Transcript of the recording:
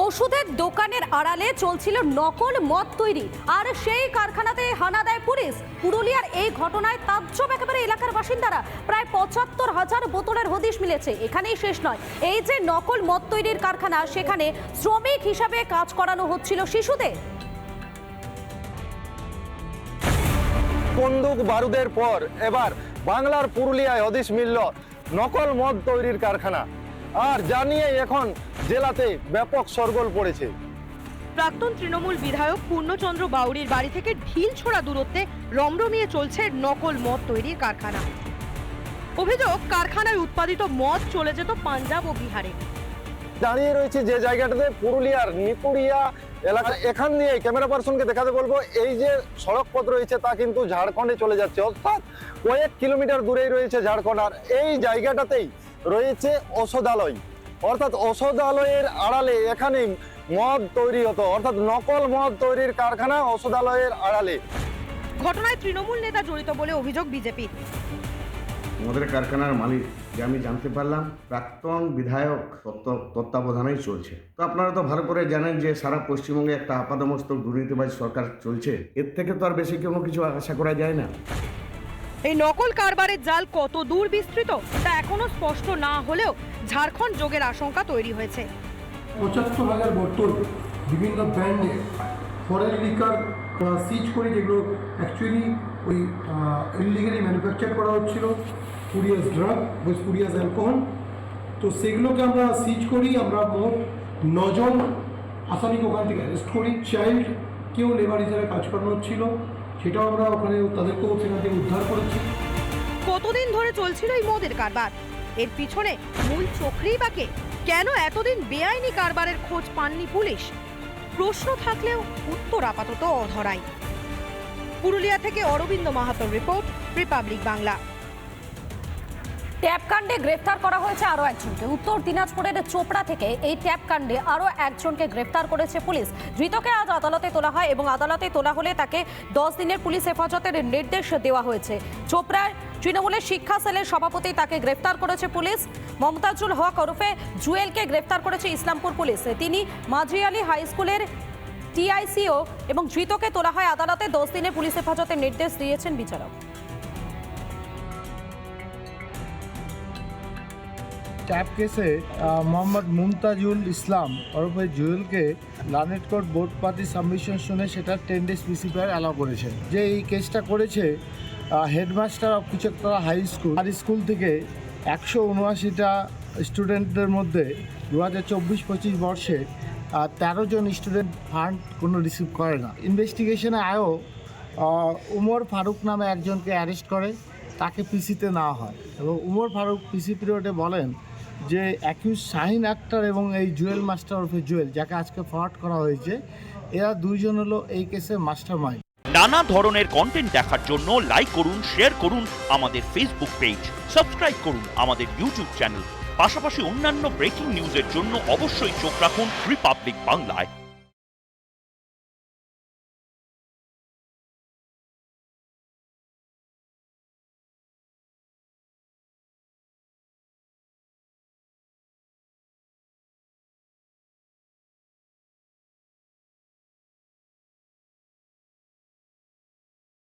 ওষুধের দোকানের আড়ালে চলছিল নকল মদ তৈরি। আর সেই কারখানাতে হানা দেয় পুলিশ। পুরুলিয়ার এই ঘটনায় তাজ্জব একেবারে এলাকার বাসিন্দারা। প্রায় পঁচাত্তর হাজার বোতলের হদিশ মিলেছে। এখানেই শেষ নয়। এই যে নকল মদ তৈরির কারখানা, সেখানে শ্রমিক হিসাবে কাজ করানো হচ্ছিল শিশুদের। বন্দুক বারুদের পর এবার বাংলার পুরুলিয়ায় হদিশ মিলল নকল মদ তৈরির কারখানা। আর জানিয়ে এখন জেলাতে ব্যাপক সরগোল পড়েছে। প্রাক্তন তৃণমূল বিধায়ক পূর্ণচন্দ্র বাউরির বাড়ি থেকে ঢিল ছোড়া দূরত্বে রমরমিয়ে চলছে নকল মদ তৈরির কারখানা। অভিযোগ কারখানায় উৎপাদিত মদ চলে যেত পাঞ্জাব ও বিহারে। দাঁড়িয়ে রয়েছে যে জায়গাটাতে পুরুলিয়ার নিপুরিয়া এলাকা এখান দিয়ে ক্যামেরা পার্সনকে দেখাতে বলব এই যে সড়ক পথ রয়েছে তা কিন্তু ঝাড়খণ্ডে চলে যাচ্ছে। অর্থাৎ কয়েক কিলোমিটার দূরেই রয়েছে ঝাড়খণ্ড আর এই জায়গাটাতেই রয়েছে ঔষধালয়। অর্থাৎ ঔষধালয়ের আড়ালে এখানে মদ তৈরি হতো অর্থাৎ নকল মদ তৈরির কারখানা ঔষধালয়ের আড়ালে। ঘটনায় তৃণমূল নেতা জড়িত বলে অভিযোগ বিজেপি মদের কারখানার মালিক যে আমি জানতে পারলাম প্রাক্তন বিধায়ক তত্ত্বাবধানেই চলছে। তো আপনারা তো ভালো করে জানেন যে সারা পশ্চিমবঙ্গে একটা আপাদমস্তক দুর্নীতিবাজ সরকার চলছে। এর থেকে তো আর বেশি কোনো কিছু আশা করা যায় না। এই নকল কারবারের জাল কত দূর বিস্তৃত, তা এখনও স্পষ্ট না হলেও ঝাড়খণ্ড যোগের আশঙ্কা তৈরি হয়েছে। পঁচাত্তর হাজার বোতল বিভিন্ন ব্র্যান্ডের ফরেন লিকার সিজ করি যেগুলো অ্যাকচুয়ালি ওই ইলিগালি ম্যানুফ্যাকচার করা হচ্ছিল curious drug with curious alcohol তো সেগুলোকে আমরা সিজ করি, আমরা মোট নজন আসামিকে ওখান থেকে অ্যারেস্ট করি। চাইল্ড কেউ লেবার হিসাবে কাজ করানো হচ্ছিল। সেটাও আমরা ওখানে তাদেরকেও সেখান থেকে উদ্ধার করেছি। কতদিন ধরে চলছিল এই মদের কারবার? এর পিছনে মূল চক্রী বাকে কেন এতদিন বেআইনি কারবারের খোঁজ পাননি পুলিশ? প্রশ্ন থাকলেও উত্তর আপাতত অধরাই। পুরুলিয়া থেকে অরবিন্দ মাহাতোর রিপোর্ট, রিপাবলিক বাংলা। ট্যাপ কাণ্ডে গ্রেফতার করা হয়েছে আরও একজনকে। উত্তর দিনাজপুরের চোপড়া থেকে এই ট্যাপ কাণ্ডে আরও একজনকে গ্রেফতার করেছে পুলিশ। ধৃতকে আজ আদালতে তোলা হয় এবং আদালতে তোলা হলে তাকে দশ দিনের পুলিশ হেফাজতের নির্দেশ দেওয়া হয়েছে। চোপড়ার তৃণমূলের শিক্ষা সেলের সভাপতি তাকে গ্রেফতার করেছে পুলিশ। মমতাজুল হক ওরফে জুয়েলকে গ্রেফতার করেছে ইসলামপুর পুলিশ। তিনি মাঝি আলী হাই স্কুলের টিআইসিও এবং ধৃতকে তোলা হয় আদালতে দশ দিনের পুলিশ হেফাজতের নির্দেশ দিয়েছেন বিচারক। ট্যাপ কেসে মোহাম্মদ মুমতাজুল ইসলাম ওরফে জুয়েলকে learned court board party submission শুনে সেটা টেন ডেজ পিসিপিআর অ্যালাউ করেছে। যে এই কেসটা করেছে headmaster of Kuchkatala high school R school থেকে একশো উনআশিটা স্টুডেন্টদের মধ্যে দু হাজার চব্বিশ পঁচিশ বর্ষে তেরো জন স্টুডেন্ট ফান্ড কোনো রিসিভ করে না। ইনভেস্টিগেশনে আয়ও উমর ফারুক নামে একজনকে অ্যারেস্ট করে, তাকে পিসিতে নেওয়া হয়। এবং উমর ফারুক পিসি পিরিয়ডে বলেন যে অ্যাকিউজ শাহিন আক্তার এবং এই জুয়েল মাস্টার ওরফে জুয়েল, যাকে আজকে ফরওয়ার্ড করা হয়েছে, এরা দুইজন হলো এই কেসের মাস্টার মাইন্ড নানা ধরনের কন্টেন্ট দেখার জন্য লাইক করুন শেয়ার করুন আমাদের ফেসবুক পেজ সাবস্ক্রাইব করুন আমাদের ইউটিউব চ্যানেল পাশাপাশি অন্যান্য ব্রেকিং নিউজের জন্য অবশ্যই চোখ রাখুন রিপাবলিক বাংলায়।